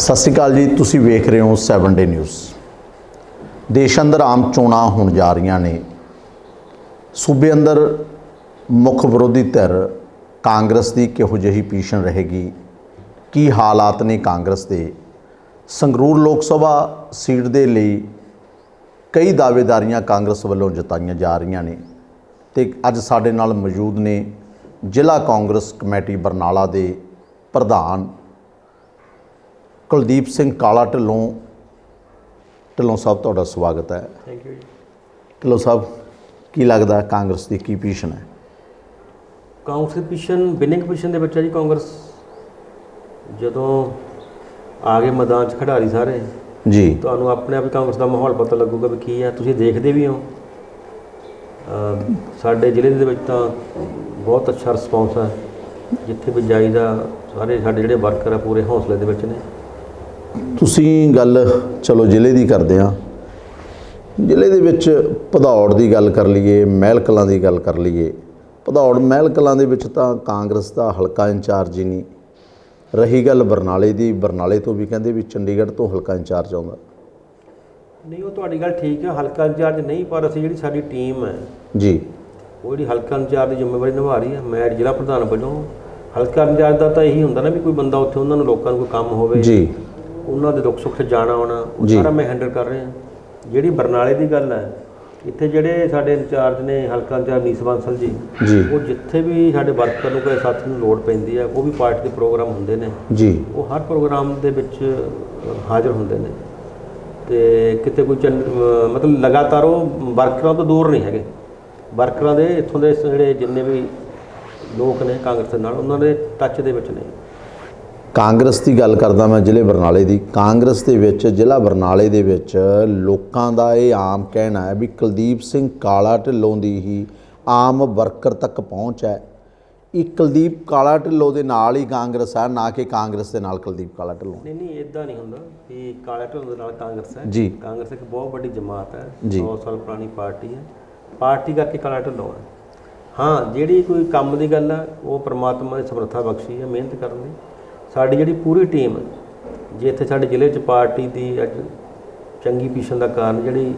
ਸਤਿ ਸ਼੍ਰੀ ਅਕਾਲ ਜੀ, ਤੁਸੀਂ ਵੇਖ ਰਹੇ ਹੋ 7 ਡੇ ਨਿਊਜ਼। ਦੇਸ਼ ਅੰਦਰ ਆਮ ਚੋਣਾਂ ਹੋਣ ਜਾ ਰਹੀਆਂ ਨੇ। ਸੂਬੇ ਅੰਦਰ ਮੁੱਖ ਵਿਰੋਧੀ ਧਿਰ ਕਾਂਗਰਸ ਦੀ ਕਿਹੋ ਜਿਹੀ ਪੋਜੀਸ਼ਨ ਰਹੇਗੀ? ਕੀ ਹਾਲਾਤ ਨੇ ਕਾਂਗਰਸ ਦੇ? ਸੰਗਰੂਰ ਲੋਕ ਸਭਾ ਸੀਟ ਦੇ ਲਈ ਕਈ ਦਾਅਵੇਦਾਰੀਆਂ ਕਾਂਗਰਸ ਵੱਲੋਂ ਜਤਾਈਆਂ ਜਾ ਰਹੀਆਂ ਨੇ। ਤੇ ਅੱਜ ਸਾਡੇ ਨਾਲ ਮੌਜੂਦ ਨੇ ਜ਼ਿਲ੍ਹਾ ਕਾਂਗਰਸ ਕਮੇਟੀ ਬਰਨਾਲਾ ਦੇ ਪ੍ਰਧਾਨ ਕੁਲਦੀਪ ਸਿੰਘ ਕਾਲਾ ਢਿੱਲੋਂ ਢਿੱਲੋਂ ਸਾਹਿਬ ਤੁਹਾਡਾ ਸਵਾਗਤ ਹੈ। ਥੈਂਕ ਯੂ ਜੀ। ਢਿੱਲੋਂ ਸਾਹਿਬ ਕੀ ਲੱਗਦਾ ਕਾਂਗਰਸ ਦੀ ਕੀ ਪੋਜੀਸ਼ਨ ਹੈ? ਕਾਂਗਰਸ ਦੀ ਪੋਜੀਸ਼ਨ ਵਿਨਿੰਗ ਪੋਜੀਸ਼ਨ ਦੇ ਵਿੱਚ ਹੈ ਜੀ ਕਾਂਗਰਸ। ਜਦੋਂ ਆ ਗਏ ਮੈਦਾਨ 'ਚ ਖਿਡਾਰੀ ਸਾਰੇ ਜੀ। ਤੁਹਾਨੂੰ ਆਪਣੇ ਆਪ ਹੀ ਕਾਂਗਰਸ ਦਾ ਮਾਹੌਲ ਪਤਾ ਲੱਗੂਗਾ ਵੀ ਕੀ ਹੈ। ਤੁਸੀਂ ਦੇਖਦੇ ਵੀ ਹੋ। ਸਾਡੇ ਜ਼ਿਲ੍ਹੇ ਦੇ ਵਿੱਚ ਤਾਂ ਬਹੁਤ ਅੱਛਾ ਰਿਸਪੌਂਸ ਹੈ। ਜਿੱਥੇ ਵੀ ਜਾਈਦਾ ਸਾਰੇ ਸਾਡੇ ਜਿਹੜੇ ਵਰਕਰ ਆ ਪੂਰੇ ਹੌਸਲੇ ਦੇ ਵਿੱਚ ਨੇ। ਤੁਸੀਂ ਗੱਲ ਚਲੋ ਜ਼ਿਲ੍ਹੇ ਦੀ ਕਰਦੇ ਆ ਜ਼ਿਲ੍ਹੇ ਦੇ ਵਿੱਚ ਭਦੌੜ ਦੀ ਗੱਲ ਕਰ ਲਈਏ ਮਹਿਲ ਕਲਾਂ ਦੀ ਗੱਲ ਕਰ ਲਈਏ। ਭਦੌੜ ਮਹਿਲ ਕਲਾਂ ਦੇ ਵਿੱਚ ਤਾਂ ਕਾਂਗਰਸ ਦਾ ਹਲਕਾ ਇੰਚਾਰਜ ਹੀ ਨਹੀਂ। ਰਹੀ ਗੱਲ ਬਰਨਾਲੇ ਦੀ ਬਰਨਾਲੇ ਤੋਂ ਵੀ ਕਹਿੰਦੇ ਵੀ ਚੰਡੀਗੜ੍ਹ ਤੋਂ ਹਲਕਾ ਇੰਚਾਰਜ ਆਉਂਦਾ। ਨਹੀਂ ਉਹ ਤੁਹਾਡੀ ਗੱਲ ਠੀਕ ਹੈ ਹਲਕਾ ਇੰਚਾਰਜ ਨਹੀਂ ਪਰ ਅਸੀਂ ਜਿਹੜੀ ਸਾਡੀ ਟੀਮ ਹੈ ਜੀ। ਉਹ ਜਿਹੜੀ ਹਲਕਾ ਇੰਚਾਰਜ ਦੀ ਜ਼ਿੰਮੇਵਾਰੀ ਨਿਭਾ ਰਹੀ ਹੈ। ਮੈਂ ਜ਼ਿਲ੍ਹਾ ਪ੍ਰਧਾਨ ਵੱਲੋਂ ਹਲਕਾ ਇੰਚਾਰਜ ਦਾ ਤਾਂ ਇਹੀ ਹੁੰਦਾ ਨਾ ਵੀ ਕੋਈ ਬੰਦਾ ਉੱਥੇ ਉਹਨਾਂ ਨੂੰ ਲੋਕਾਂ ਨੂੰ ਕੋਈ ਕੰਮ ਹੋਵੇ। ਜੀ। ਉਹਨਾਂ ਦੇ ਦੁੱਖ ਸੁੱਖ 'ਚ ਜਾਣਾ ਆਉਣਾ ਉਹ ਜੀ। ਸਾਰਾ ਮੈਂ ਹੈਂਡਲ ਕਰ ਰਿਹਾ। ਜਿਹੜੀ ਬਰਨਾਲੇ ਦੀ ਗੱਲ ਹੈ ਇੱਥੇ ਜਿਹੜੇ ਸਾਡੇ ਇੰਚਾਰਜ ਨੇ ਹਲਕਾ ਇੰਚਾਰਜ ਨੀਸ ਬਾਂਸਲ ਜੀ ਜੀ। ਉਹ ਜਿੱਥੇ ਵੀ ਸਾਡੇ ਵਰਕਰ ਨੂੰ ਕੋਈ ਸਾਥੀ ਨੂੰ ਲੋੜ ਪੈਂਦੀ ਹੈ ਉਹ ਵੀ ਪਾਰਟੀ ਦੇ ਪ੍ਰੋਗਰਾਮ ਹੁੰਦੇ ਨੇ। ਜੀ। ਉਹ ਹਰ ਪ੍ਰੋਗਰਾਮ ਦੇ ਵਿੱਚ ਅ, ਹਾਜ਼ਰ ਹੁੰਦੇ ਨੇ। ਤੇ ਕਿਤੇ ਕੋਈ ਚੰਨ- ਅ, ਮਤਲਬ ਲਗਾਤਾਰ ਉਹ ਵਰਕਰਾਂ ਤੋਂ ਦੂਰ ਨਹੀਂ ਹੈਗੇ। ਵਰਕਰਾਂ ਦੇ ਇੱਥੋਂ ਦੇ ਜਿਹੜੇ ਜਿੰਨੇ ਵੀ ਲੋਕ ਨੇ ਕਾਂਗਰਸ ਦੇ ਨਾਲ ਉਹਨਾਂ ਦੇ ਟੱਚ ਦੇ ਵਿੱਚ ਨੇ। ਕਾਂਗਰਸ ਦੀ ਗੱਲ ਕਰਦਾ ਮੈਂ ਜ਼ਿਲ੍ਹੇ ਬਰਨਾਲੇ ਦੀ। ਕਾਂਗਰਸ ਦੇ ਵਿੱਚ ਜ਼ਿਲ੍ਹਾ ਬਰਨਾਲੇ ਦੇ ਵਿੱਚ ਲੋਕਾਂ ਦਾ ਇਹ ਆਮ ਕਹਿਣਾ ਹੈ ਵੀ ਕੁਲਦੀਪ ਸਿੰਘ ਕਾਲਾ ਢਿੱਲੋਂ ਦੀ ਹੀ ਆਮ ਵਰਕਰ ਤੱਕ ਪਹੁੰਚ ਹੈ। ਇਹ ਕੁਲਦੀਪ ਕਾਲਾ ਢਿੱਲੋਂ ਦੇ ਨਾਲ ਹੀ ਕਾਂਗਰਸ ਹੈ ਨਾ ਕਿ ਕਾਂਗਰਸ ਦੇ ਨਾਲ ਕੁਲਦੀਪ ਕਾਲਾ ਢਿੱਲੋਂ ਨਹੀਂ ਨਹੀਂ ਇਦਾਂ ਨਹੀਂ ਹੁੰਦਾ ਕਿ ਕਾਲੇ ਢੋਲ ਦੇ ਨਾਲ ਕਾਂਗਰਸ ਹੈ। ਜੀ। ਕਾਂਗਰਸ ਇੱਕ ਬਹੁਤ ਵੱਡੀ ਜਮਾਤ ਹੈ ਜੀ। 100 ਸਾਲ ਪੁਰਾਣੀ ਪਾਰਟੀ ਹੈ। ਪਾਰਟੀ ਕਰਕੇ ਕਾਲਾ ਢੋਲ ਹੈ। ਹਾਂ ਜਿਹੜੀ ਕੋਈ ਕੰਮ ਦੀ ਗੱਲ ਹੈ ਉਹ ਪ੍ਰਮਾਤਮਾ ਨੇ ਸਮਰੱਥਾ ਬਖਸ਼ੀ ਹੈ ਮਿਹਨਤ ਕਰਨ ਦੀ। ਸਾਡੀ ਜਿਹੜੀ ਪੂਰੀ ਟੀਮ ਜੇ ਇੱਥੇ ਸਾਡੇ ਜ਼ਿਲ੍ਹੇ 'ਚ ਪਾਰਟੀ ਦੀ ਅੱਜ ਚੰਗੀ ਪੋਜੀਸ਼ਨ ਦਾ ਕਾਰਨ ਜਿਹੜੀ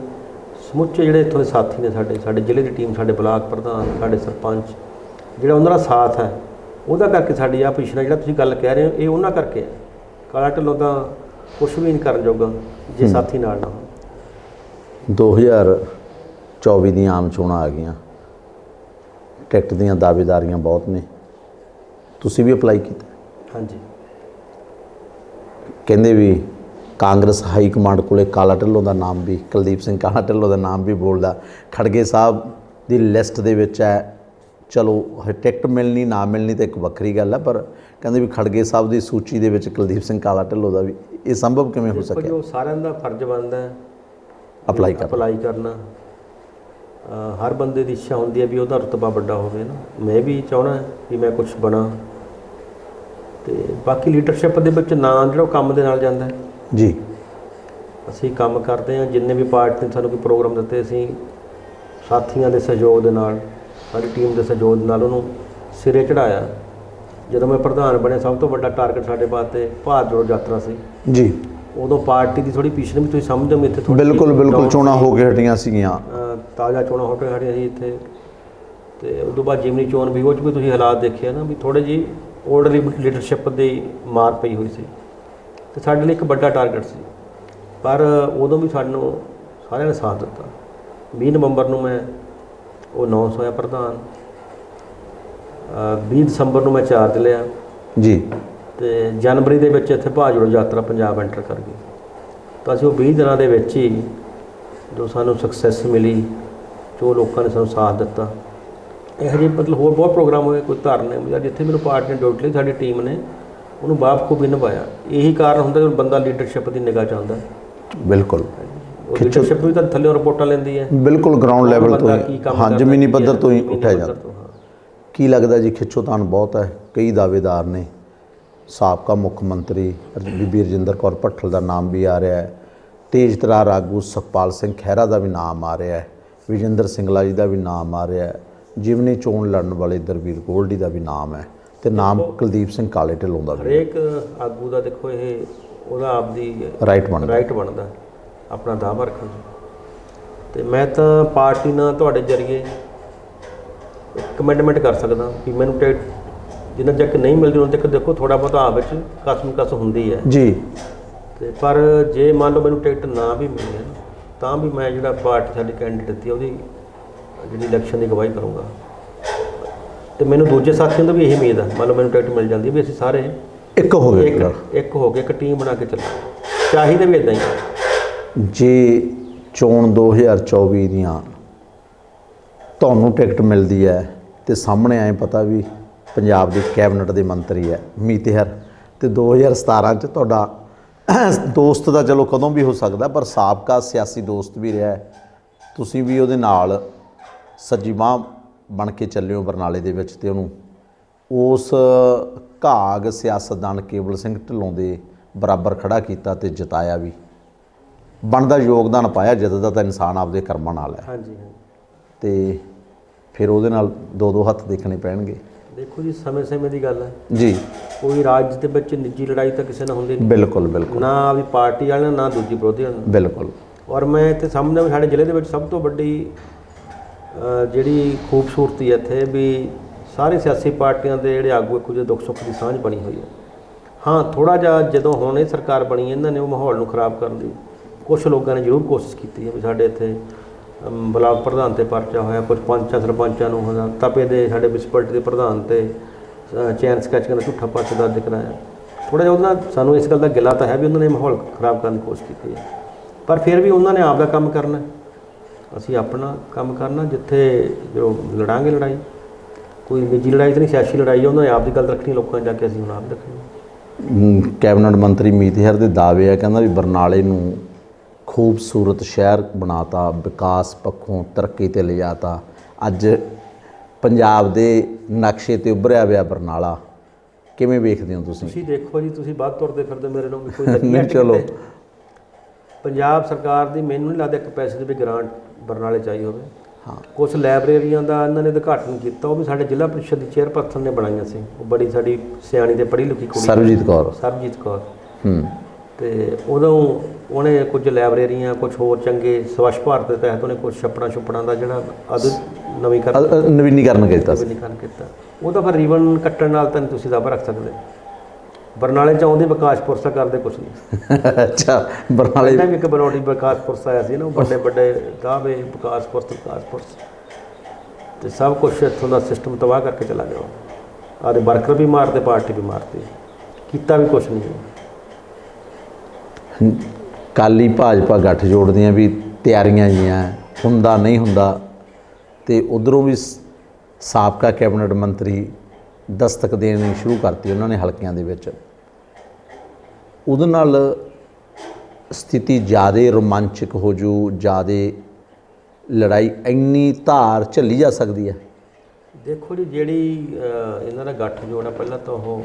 ਸਮੁੱਚੇ ਜਿਹੜੇ ਇੱਥੋਂ ਦੇ ਸਾਥੀ ਨੇ ਸਾਡੇ ਸਾਡੇ ਜ਼ਿਲ੍ਹੇ ਦੀ ਟੀਮ ਸਾਡੇ ਬਲਾਕ ਪ੍ਰਧਾਨ ਸਾਡੇ ਸਰਪੰਚ ਜਿਹੜਾ ਉਹਨਾਂ ਦਾ ਸਾਥ ਹੈ ਉਹਦਾ ਕਰਕੇ ਸਾਡੀ ਆ ਹੈ ਜਿਹੜਾ ਤੁਸੀਂ ਗੱਲ ਕਹਿ ਰਹੇ ਹੋ ਇਹ ਉਹਨਾਂ ਕਰਕੇ ਹੈ। ਕਾਲਾ ਢਿੱਲੋਂ ਤਾਂ ਕੁਝ ਵੀ ਨਹੀਂ ਕਰਨ ਜੋਗਾ ਜੇ ਸਾਥੀ ਨਾਲ ਨਾ ਹੋਣ। 2024 ਦੀਆਂ ਆਮ ਚੋਣਾਂ ਆ ਗਈਆਂ। ਟਿਕਟ ਦੀਆਂ ਦਾਅਵੇਦਾਰੀਆਂ ਬਹੁਤ ਨੇ। ਤੁਸੀਂ ਵੀ ਅਪਲਾਈ ਕੀਤਾ? ਹਾਂਜੀ। ਕਹਿੰਦੇ ਵੀ ਕਾਂਗਰਸ ਹਾਈ ਕਮਾਂਡ ਕੋਲੇ ਕਾਲਾ ਢਿੱਲੋਂ ਦਾ ਨਾਮ ਵੀ ਕੁਲਦੀਪ ਸਿੰਘ ਕਾਲਾ ਢਿੱਲੋਂ ਦਾ ਨਾਮ ਵੀ ਬੋਲਦਾ। ਖੜਗੇ ਸਾਹਿਬ ਦੀ ਲਿਸਟ ਦੇ ਵਿੱਚ ਹੈ ਚਲੋ ਟਿਕਟ ਮਿਲਣੀ ਨਾ ਮਿਲਣੀ ਤਾਂ ਇੱਕ ਵੱਖਰੀ ਗੱਲ ਹੈ ਪਰ ਕਹਿੰਦੇ ਵੀ ਖੜਗੇ ਸਾਹਿਬ ਦੀ ਸੂਚੀ ਦੇ ਵਿੱਚ ਕੁਲਦੀਪ ਸਿੰਘ ਕਾਲਾ ਢਿੱਲੋਂ ਦਾ ਵੀ ਇਹ ਸੰਭਵ ਕਿਵੇਂ ਹੋ ਜੀ, ਸਕਿਆ ਉਹ ਸਾਰਿਆਂ ਦਾ ਫਰਜ਼ ਬਣਦਾ ਹੈ ਅਪਲਾਈ ਕਰ ਅਪਲਾਈ ਕਰਨਾ। ਹਰ ਬੰਦੇ ਦੀ ਇੱਛਾ ਹੁੰਦੀ ਹੈ ਵੀ ਉਹਦਾ ਰਤਬਾ ਵੱਡਾ ਹੋਵੇ ਨਾ। ਮੈਂ ਵੀ ਚਾਹਣਾ ਵੀ ਮੈਂ ਕੁਝ ਬਣਾ। ਤੇ ਬਾਕੀ ਲੀਡਰਸ਼ਿਪ ਦੇ ਵਿੱਚ ਨਾਂ ਜਿਹੜਾ ਉਹ ਕੰਮ ਦੇ ਨਾਲ ਜਾਂਦਾ ਹੈ। ਜੀ। ਅਸੀਂ ਕੰਮ ਕਰਦੇ ਹਾਂ ਜਿੰਨੇ ਵੀ ਪਾਰਟੀ ਨੇ ਸਾਨੂੰ ਕੋਈ ਪ੍ਰੋਗਰਾਮ ਦਿੱਤੇ ਅਸੀਂ ਸਾਥੀਆਂ ਦੇ ਸਹਿਯੋਗ ਦੇ ਨਾਲ ਸਾਡੀ ਟੀਮ ਦੇ ਸਹਿਯੋਗ ਦੇ ਨਾਲ ਉਹਨੂੰ ਸਿਰੇ ਚੜਾਇਆ ਜਦੋਂ ਮੈਂ ਪ੍ਰਧਾਨ ਬਣਿਆ ਸਭ ਤੋਂ ਵੱਡਾ ਟਾਰਗੇਟ ਸਾਡੇ ਵਾਸਤੇ ਭਾਰਤ ਜੋੜੋ ਯਾਤਰਾ ਸੀ। ਜੀ। ਉਦੋਂ ਪਾਰਟੀ ਦੀ ਥੋੜੀ ਪਿਛਲੇ ਵੀ ਤੁਸੀਂ ਸਮਝਦੇ ਹੋ ਇੱਥੇ ਥੋੜੀ ਬਿਲਕੁਲ ਬਿਲਕੁਲ ਚੋਣਾਂ ਹੋ ਕੇ ਹਟੀਆਂ ਸੀਗੀਆਂ। ਤਾਜ਼ਾ ਚੋਣਾਂ ਹੋ ਕੇ ਹਟੀਆਂ ਸੀ ਇੱਥੇ। ਤੇ ਤੋਂ ਬਾਅਦ ਜਿਮਨੀ ਚੋਣ ਵੀ ਉਹ 'ਚ ਵੀ ਤੁਸੀਂ ਹਾਲਾਤ ਦੇਖੇ ਆ ਨਾ ਵੀ ਥੋੜੇ ਜੀ 올ਡ ਲੀਡਰਸ਼ਿਪ ਦੀ ਮਾਰ ਪਈ ਹੋਈ ਸੀ ਤੇ ਸਾਡੇ ਲਈ ਇੱਕ ਵੱਡਾ ਟਾਰਗੇਟ ਸੀ। ਪਰ ਉਦੋਂ ਵੀ ਸਾਨੂੰ ਸਾਰਿਆਂ ਨੇ ਸਾਥ ਦਿੱਤਾ। 20 ਨਵੰਬਰ ਨੂੰ ਮੈਂ ਉਹ ਅਨਾਉਂਸ ਹੋਇਆ ਪ੍ਰਧਾਨ। ਅ, 20 ਦਸੰਬਰ ਨੂੰ ਮੈਂ ਚਾਰਜ ਲਿਆ। ਜੀ। ਤੇ ਜਨਵਰੀ ਦੇ ਵਿੱਚ ਇੱਥੇ ਭਾਜੜੋ ਯਾਤਰਾ ਪੰਜਾਬ ਐਂਟਰ ਕਰ ਗਈ। ਤਾਂ ਅਸੀਂ ਉਹ 20 ਦਿਨਾਂ ਦੇ ਵਿੱਚ ਹੀ ਜੋ ਸਾਨੂੰ ਸਕਸੈਸ ਮਿਲੀ ਜੋ ਲੋਕਾਂ ਨੇ ਸਾਨੂੰ ਸਾਥ ਦਿੱਤਾ। ਇਹੋ ਜਿਹੇ ਮਤਲਬ ਹੋਰ ਬਹੁਤ ਪ੍ਰੋਗਰਾਮ ਹੋਏ ਕੋਈ ਧਰਨੇ ਜਾਂ ਜਿੱਥੇ ਮੈਨੂੰ ਪਾਰਟੀ ਨੇ ਡਿਊਟੀ ਲਈ ਸਾਡੀ ਟੀਮ ਨੇ ਉਹਨੂੰ ਬਾਖੂਬੀ ਨਿਭਾਇਆ। ਇਹੀ ਕਾਰਨ ਹੁੰਦਾ ਕਿ ਬੰਦਾ ਲੀਡਰਸ਼ਿਪ ਦੀ ਨਿਗਾਹ ਚਾਹੁੰਦਾ ਬਿਲਕੁਲ। ਉਹ ਲੀਡਰਸ਼ਿਪ ਵੀ ਤਾਂ ਥੱਲੇ ਰਿਪੋਰਟਾਂ ਲੈਂਦੀ ਹੈ। ਬਿਲਕੁਲ ਗਰਾਊਂਡ ਲੈਵਲ ਤੋਂ ਹੀ। ਜ਼ਮੀਨੀ ਪੱਧਰ ਤੋਂ ਹੀ ਉੱਠਿਆ ਜਾਂਦਾ। ਕੀ ਲੱਗਦਾ ਜੀ ਖਿੱਚੋਤਾਣ ਬਹੁਤ ਹੈ? ਕਈ ਦਾਅਵੇਦਾਰ ਨੇ। ਸਾਬਕਾ ਮੁੱਖ ਮੰਤਰੀ ਬੀਬੀ ਰਜਿੰਦਰ ਕੌਰ ਭੱਠਲ ਦਾ ਨਾਮ ਵੀ ਆ ਰਿਹਾ ਹੈ। ਤੇਜ ਤਰਾਰ ਆਗੂ ਸੁਖਪਾਲ ਸਿੰਘ ਖਹਿਰਾ ਦਾ ਵੀ ਨਾਮ ਆ ਰਿਹਾ ਹੈ। ਵਿਜੇਂਦਰ ਸਿੰਗਲਾ ਜੀ ਦਾ ਵੀ ਨਾਮ ਆ ਰਿਹਾ ਹੈ। ਜਿਮਨੀ ਚੋਣ ਲੜਨ ਵਾਲੇ ਦਰਬੀਰ ਗੋਲਡੀ ਦਾ ਵੀ ਨਾਮ ਹੈ ਤੇ ਨਾਮ ਕੁਲਦੀਪ ਸਿੰਘ ਕਾਲੇ ਢਿੱਲੋਂ ਦਾ ਵੀ ਹਰੇਕ ਆਗੂ ਦਾ ਦੇਖੋ ਇਹ ਉਹਦਾ ਆਪਦੀ ਰਾਈਟ ਬਣਦਾ। ਰਾਈਟ ਬਣਦਾ ਆਪਣਾ ਦਾਅਵਾ ਰੱਖਣ ਤੇ ਮੈਂ ਤਾਂ ਪਾਰਟੀ ਨਾਲ ਤੁਹਾਡੇ ਜਰੀਏ ਕਮਿਟਮੈਂਟ ਕਰ ਸਕਦਾ ਕਿ ਮੈਨੂੰ ਟਿਕਟ ਜਿੰਨਾ ਚੱਕ ਨਹੀਂ ਮਿਲਦੀ ਉਹਨਾਂ ਤੱਕ ਦੇਖੋ ਥੋੜਾ ਬਹੁਤਾ ਆਪ ਵਿੱਚ ਕਸਮ ਕਸ ਹੁੰਦੀ ਹੈ। ਜੀ। ਤੇ ਪਰ ਜੇ ਮੰਨ ਲਓ ਮੈਨੂੰ ਟਿਕਟ ਨਾ ਵੀ ਮਿਲੇ ਤਾਂ ਵੀ ਮੈਂ ਜਿਹੜਾ ਪਾਰਟੀ ਸਾਡੀ ਕੈਂਡੀਡੇਟ ਦਿੱਤੀ ਆ, ਉਹਦੀ ਜਿਹੜੀ ਇਲੈਕਸ਼ਨ ਦੀ ਗਵਾਹੀ ਕਰੂੰਗਾ ਤੇ ਮੈਨੂੰ ਦੂਜੇ ਸਾਥੀਆਂ ਤੋਂ ਵੀ ਇਹੀ ਉਮੀਦ ਆ ਮੰਨ ਲਓ ਮੈਨੂੰ ਟਿਕਟ ਮਿਲ ਜਾਂਦੀ ਹੈ ਵੀ ਅਸੀਂ ਸਾਰੇ ਇੱਕ ਹੋ ਗਿਆ ਇੱਕ ਇੱਕ ਹੋ ਕੇ ਇੱਕ ਟੀਮ ਬਣਾ ਕੇ ਚੱਲਾਂਗੇ ਚਾਹੀਦਾ ਵੀ ਇਦਾਂ ਹੀ। ਜੇ ਚੋਣ 2024 ਦੀਆਂ ਤੁਹਾਨੂੰ ਟਿਕਟ ਮਿਲਦੀ ਹੈ ਤੇ ਸਾਹਮਣੇ ਆਏ ਪਤਾ ਵੀ ਪੰਜਾਬ ਦੇ ਕੈਬਨਿਟ ਦੇ ਮੰਤਰੀ ਹੈ ਮੀਤੇਹਰ ਤੇ 2017 ਚ ਤੁਹਾਡਾ ਦੋਸਤ ਦਾ ਚਲੋ ਕਦੋਂ ਵੀ ਹੋ ਸਕਦਾ ਪਰ ਸਾਬਕਾ ਸਿਆਸੀ ਦੋਸਤ ਵੀ ਰਿਹਾ ਹੈ। ਤੁਸੀਂ ਵੀ ਉਹਦੇ ਨਾਲ ਸੱਜੀ ਬਾਂਹ ਬਣ ਕੇ ਚੱਲਿਓ ਬਰਨਾਲੇ ਦੇ ਵਿੱਚ ਤੇ ਉਹਨੂੰ ਉਸ ਘਾਗ ਸਿਆਸਤਦਾਨ ਕੇਵਲ ਸਿੰਘ ਢਿੱਲੋਂ ਦੇ ਬਰਾਬਰ ਖੜਾ ਕੀਤਾ ਤੇ ਜਿਤਾਇਆ ਵੀ। ਬਣਦਾ ਯੋਗਦਾਨ ਪਾਇਆ ਜਦੋਂ ਦਾ ਤਾਂ ਇਨਸਾਨ ਆਪਦੇ ਕਰਮਾਂ ਨਾਲ ਹੈ। ਹਾਂਜੀ ਹਾਂਜੀ। ਤੇ ਫਿਰ ਉਹਦੇ ਨਾਲ ਦੋ ਦੋ ਹੱਥ ਦੇਖਣੇ ਪੈਣਗੇ। ਦੇਖੋ ਜੀ ਸਮੇਂ ਸਮੇਂ ਦੀ ਗੱਲ ਹੈ। ਜੀ। ਕੋਈ ਰਾਜ ਦੇ ਵਿੱਚ ਨਿੱਜੀ ਲੜਾਈ ਤਾਂ ਕਿਸੇ ਨਾਲ ਹੁੰਦੀ ਨਹੀਂ। ਬਿਲਕੁਲ ਬਿਲਕੁਲ। ਨਾ ਵੀ ਪਾਰਟੀ ਵਾਲਿਆਂ ਨਾਲ ਨਾ ਦੂਜੀ ਵਿਰੋਧੀ ਨਾਲ। ਬਿਲਕੁਲ। ਔਰ ਮੈਂ ਇੱਥੇ ਵੀ ਸਾਡੇ ਜ਼ਿਲ੍ਹੇ ਦੇ ਵਿੱਚ ਸਭ ਤੋਂ ਵੱਡੀ ਜਿਹੜੀ ਖੂਬਸੂਰਤੀ ਹੈ ਇੱਥੇ ਵੀ ਸਾਰੇ ਸਿਆਸੀ ਪਾਰਟੀਆਂ ਦੇ ਜਿਹੜੇ ਆਗੂ ਇੱਕੋ ਜਿਹੇ ਦੁੱਖ ਸੁੱਖ ਦੀ ਸਾਂਝ ਬਣੀ ਹੋਈ ਹੈ। ਹਾਂ ਥੋੜਾ ਜਿਹਾ ਜਦੋਂ ਹੁਣ ਇਹ ਸਰਕਾਰ ਬਣੀ, ਇਹਨਾਂ ਨੇ ਉਹ ਮਾਹੌਲ ਨੂੰ ਖਰਾਬ ਕਰਨ ਦੀ ਕੁਝ ਲੋਕਾਂ ਨੇ ਜ਼ਰੂਰ ਕੋਸ਼ਿਸ਼ ਕੀਤੀ ਹੈ ਵੀ ਸਾਡੇ ਇੱਥੇ ਬਲਾਕ ਪ੍ਰਧਾਨ ਤੇ ਪਰਚਾ ਹੋਇਆ ਕੁਝ ਪੰਚਾਂ, ਸਰਪੰਚਾਂ ਨੂੰ ਹੋਇਆ ਤਪੇ ਦੇ ਸਾਡੇ ਮਿਊਨਿਸਪੈਲਿਟੀ ਦੇ ਪ੍ਰਧਾਨ ਤੇ ਚੈਨ ਸਕੈਚ ਕਰਨ ਝੂਠਾ ਪਰਚਾ ਦਰਜ ਕਰਾਇਆ। ਥੋੜਾ ਜਿਹਾ ਉਹਨਾਂ, ਸਾਨੂੰ ਇਸ ਗੱਲ ਦਾ ਗਿਲਾ ਤਾਂ ਹੈ ਵੀ ਉਹਨਾਂ ਨੇ ਮਾਹੌਲ ਖਰਾਬ ਕਰਨ ਦੀ ਕੋਸ਼ਿਸ਼ ਕੀਤੀ ਹੈ। ਪਰ ਫਿਰ ਵੀ ਉਹਨਾਂ ਨੇ ਆਪ ਦਾ ਕੰਮ ਕਰਨਾ ਅਸੀਂ ਆਪਣਾ ਕੰਮ ਕਰਨਾ ਜਿੱਥੇ ਜੋ ਲੜਾਂਗੇ ਲੜਾਈ। ਕੋਈ ਨਿੱਜੀ ਲੜਾਈ ਤਾਂ ਨਹੀਂ ਸਿਆਸੀ ਲੜਾਈ ਹੈ ਉਹਨਾਂ ਨੇ ਆਪ ਦੀ ਗੱਲ ਰੱਖਣੀ ਲੋਕਾਂ ਨੇ ਜਾ ਕੇ ਅਸੀਂ ਹੁਣ ਆਪ ਰੱਖਣੀ ਕੈਬਨਿਟ ਮੰਤਰੀ ਮੀਤੇਹਰ ਦੇ ਦਾਅਵੇ ਆ ਕਹਿੰਦਾ ਵੀ ਬਰਨਾਲੇ ਨੂੰ ਖੂਬਸੂਰਤ ਸ਼ਹਿਰ ਬਣਾਤਾ ਵਿਕਾਸ ਪੱਖੋਂ ਤਰੱਕੀ ਤੇ ਲਿਜਾਤਾ। ਅੱਜ ਪੰਜਾਬ ਦੇ ਨਕਸ਼ੇ ਤੇ ਉੱਭਰਿਆ ਹੋਇਆ ਬਰਨਾਲਾ। ਕਿਵੇਂ ਵੇਖਦੇ ਹੋ ਤੁਸੀਂ? ਤੁਸੀਂ ਦੇਖੋ ਜੀ ਤੁਸੀਂ ਬਾਅਦ ਤੁਰਦੇ ਫਿਰਦੇ ਮੇਰੇ ਨੂੰ ਵੀ ਕੋਈ ਨਹੀਂ, ਚਲੋ। ਪੰਜਾਬ ਸਰਕਾਰ ਦੀ ਮੈਨੂੰ ਨਹੀਂ ਲੱਗਦਾ ਇੱਕ ਪੈਸੇ ਦੀ ਵੀ ਗ੍ਰਾਂਟ ਬਰਨਾਲੇ ਚਾਹੀ ਹੋਵੇ। ਹਾਂ। ਕੁਝ ਲਾਇਬ੍ਰੇਰੀਆਂ ਦਾ ਇਹਨਾਂ ਨੇ ਉਦਘਾਟਨ ਕੀਤਾ ਉਹ ਵੀ ਸਾਡੇ ਜ਼ਿਲ੍ਹਾ ਪ੍ਰੀਸ਼ਦ ਦੀ ਚੇਅਰਪਰਸਨ ਨੇ ਬਣਾਈਆਂ ਸੀ। ਉਹ ਬੜੀ ਸਾਡੀ ਸਿਆਣੀ ਤੇ ਪੜ੍ਹੀ ਲਿਖੀ ਕੁੜੀ। ਸਰਬਜੀਤ ਕੌਰ। ਸਰਬਜੀਤ ਕੌਰ। ਹੂੰ। ਤੇ ਉਦੋਂ ਉਹਨੇ ਕੁਝ ਲਾਇਬ੍ਰੇਰੀਆਂ ਕੁਝ ਹੋਰ ਚੰਗੇ ਸਵੱਛ ਭਾਰਤ ਦੇ ਤਹਿਤ ਉਹਨੇ ਕੁਝ ਛੱਪੜਾਂ ਛੁੱਪੜਾਂ ਦਾ ਜਿਹੜਾ ਅਦ ਅ- ਨਵੀਨੀਕਰਨ ਕੀਤਾ ਸੀ। ਨਵੀਨੀਕਰਨ ਕੀਤਾ। ਉਹਦਾ ਫਿਰ ਰੀਵਨ ਕੱਟਣ ਨਾਲ ਤਾਂ ਤੁਸੀਂ ਦਾਅਵਾ ਰੱਖ ਸਕਦੇ। ਬਰਨਾਲੇ ਚ ਆਉਂਦੇ ਵਿਕਾਸ ਪੁਰਸਾ ਕਰਦੇ ਕੁਝ ਨਹੀਂ ਅੱਛਾ ਬਰਨਾਲੇ ਪਹਿਲਾਂ ਵੀ ਇੱਕ ਬਰੌਡੀ ਵਿਕਾਸ ਪੁਰਸਾ ਆਇਆ ਸੀ ਨਾ ਉਹ ਵੱਡੇ ਵੱਡੇ ਦਾਅਵੇ ਵਿਕਾਸ ਪੁਰਸ ਵਿਕਾਸ ਪੁਰਸ। ਤੇ ਸਭ ਕੁਝ ਇੱਥੋਂ ਦਾ ਸਿਸਟਮ ਤਬਾਹ ਕਰਕੇ ਚਲਾ ਗਿਆ। ਆਦੇ ਵਰਕਰ ਵੀ ਮਾਰਦੇ ਪਾਰਟੀ ਵੀ ਮਾਰਦੀ। ਕੀਤਾ ਵੀ ਕੁਝ ਨਹੀਂ ਕਾਲੀ ਭਾਜਪਾ ਗੱਠ ਜੋੜਦੀਆਂ ਵੀ ਤਿਆਰੀਆਂ ਜੀਆਂ ਹੁੰਦਾ ਨਹੀਂ ਹੁੰਦਾ। ਤੇ ਉਧਰੋਂ ਵੀ ਸ- ਸਾਬਕਾ ਕੈਬਨਿਟ ਮੰਤਰੀ ਦਸਤਕ ਦੇਣੀ ਸ਼ੁਰੂ ਕਰਤੀ ਉਹਨਾਂ ਨੇ ਹਲਕਿਆਂ ਦੇ ਵਿੱਚ। ਉਹਦੇ ਨਾਲ ਸਥਿਤੀ ਜ਼ਿਆਦਾ ਰੋਮਾਂਚਕ ਹੋ ਜੂ ਜ਼ਿਆਦਾ ਲੜਾਈ ਇੰਨੀ ਧਾਰ ਝੱਲੀ ਜਾ ਸਕਦੀ ਹੈ। ਦੇਖੋ ਜੀ ਜਿਹੜੀ ਇਹਨਾਂ ਦਾ ਗੱਠ ਜੋੜ ਆ ਪਹਿਲਾਂ ਤਾਂ ਉਹ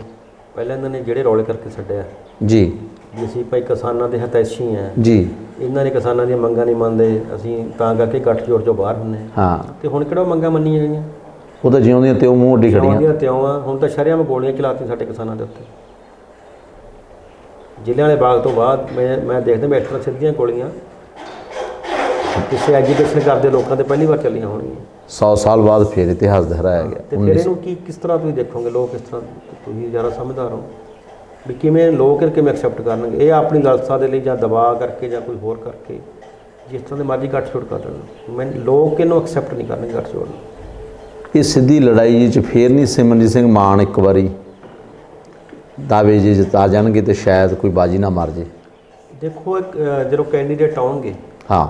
ਪਹਿਲਾਂ ਇਹਨਾਂ ਨੇ ਜਿਹੜੇ ਰੌਲੇ ਕਰਕੇ ਛੱਡਿਆ। ਜੀ। ਅਸੀਂ ਭਾਈ ਕਿਸਾਨਾਂ ਦੇ ਹਤੈਸ਼ੀ ਆ। ਜੀ। ਇਹਨਾਂ ਨੇ ਕਿਸਾਨਾਂ ਦੀਆਂ ਮੰਗਾਂ ਨਹੀਂ ਮੰਨਦੇ ਅਸੀਂ ਤਾਂ ਕਰਕੇ ਗੱਠ ਜੋੜ ਚੋਂ ਬਾਹਰ ਹੁੰਨੇ ਹਾਂ। ਤੇ ਹੁਣ ਕਿਹੜਾ ਮੰਗਾਂ ਮੰਨੀਆਂ ਗਈਆਂ ਉਹ ਤਾਂ ਜਿਉਂਦੀਆਂ ਤੇ ਉਹ ਮੂੰਹ ਉੱਡੀ ਖੜੀਆਂ। ਚਾਹੁੰਦੀਆਂ ਤਿਉਂ ਆ। ਹੁਣ ਤਾਂ ਸ਼ਰਿਆਮ ਗੋਲੀਆਂ ਚਲਾਤੀਆਂ ਸਾਡੇ ਕਿਸਾਨਾਂ ਦੇ ਉੱਤੇ। ਜ਼ਿਲ੍ਹਿਆਂ ਵਾਲੇ ਬਾਗ ਤੋਂ ਬਾਅਦ ਮੈਂ ਮੈਂ ਦੇਖਦਾ ਮੈਂ ਤਰ੍ਹਾਂ ਸਿੱਧੀਆਂ ਗੋਲੀਆਂ। ਕਿਸੇ ਐਜੂਕੇਸ਼ਨ ਕਰਦੇ ਲੋਕਾਂ ਤੇ ਪਹਿਲੀ ਵਾਰ ਚੱਲੀਆਂ ਹੋਣਗੀਆਂ। 100 ਸਾਲ ਬਾਅਦ ਫਿਰ ਇਤਿਹਾਸ ਦੁਹਰਾਇਆ ਗਿਆ। ਤੇ ਫਿਰ ਇਹਨੂੰ ਕੀ ਕਿਸ ਤਰ੍ਹਾਂ ਤੁਸੀਂ ਦੇਖੋਗੇ ਲੋਕ ਕਿਸ ਤਰ੍ਹਾਂ ਤੁਸੀਂ ਜ਼ਿਆਦਾ ਸਮਝਦਾਰ ਹੋ? ਵੀ ਕਿਵੇਂ ਲੋਕ ਇਹ ਕਿਵੇਂ ਐਕਸੈਪਟ ਕਰਨਗੇ? ਇਹ ਆਪਣੀ ਲਾਲਸਾ ਦੇ ਲਈ ਜਾਂ ਦਬਾਅ ਕਰਕੇ ਜਾਂ ਕੋਈ ਹੋਰ ਕਰਕੇ ਜਿਸ ਤਰ੍ਹਾਂ ਦੇ ਮਰਜ਼ੀ ਗੱਠ ਛੋੜ ਕਰ ਦੇਣ। ਮੈਂ ਲੋਕ ਇਹਨੂੰ ਐਕਸੈਪਟ ਨਹੀਂ ਕਰਨਗੇ ਗੱਠ ਛੋੜ ਨੂੰ ਇਹ ਸਿੱਧੀ ਲੜਾਈ 'ਚ ਫੇਰ ਨਹੀਂ ਸਿਮਰਨਜੀਤ ਸਿੰਘ ਮਾਨ ਇੱਕ ਵਾਰੀ ਦਾਅਵੇ ਜੇ ਜਿਤਾ ਜਾਣਗੇ ਤੇ ਸ਼ਾਇਦ ਕੋਈ ਬਾਜੀ ਨਾ ਮਾਰ ਜੇ। ਦੇਖੋ ਇੱਕ ਜਦੋਂ ਕੈਂਡੀਡੇਟ ਆਉਣਗੇ। ਹਾਂ